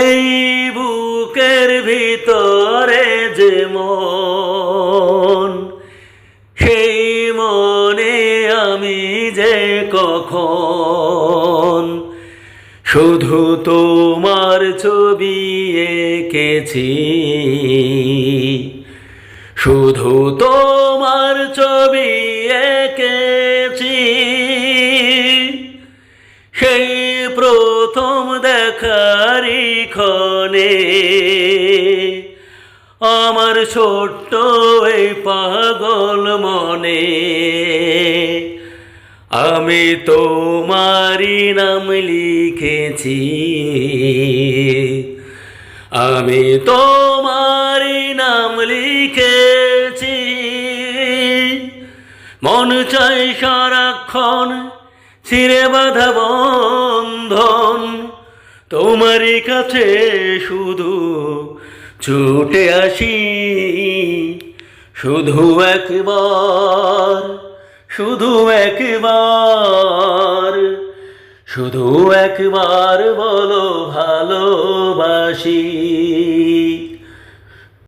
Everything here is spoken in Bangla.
এই বুকের ভিতরে যে মন, সেই মনে আমি যে কখন? শুধু তোমার ছবি এঁকেছি, শুধু তোমার ছবি সেই প্রথম দেখারি ক্ষণে আমার ছোট্ট এই পাগল মনে। আমি তোমারি নাম লিখেছি। আমি তোমারি নাম লিখেছি। মন চাই সারাক্ষণ ছিঁড়ে বাধা বন্ধন। তোমারই কাছে শুধু ছুটে আসি। শুধু একবার শুধু একবার শুধু একবার বলো ভালোবাসি।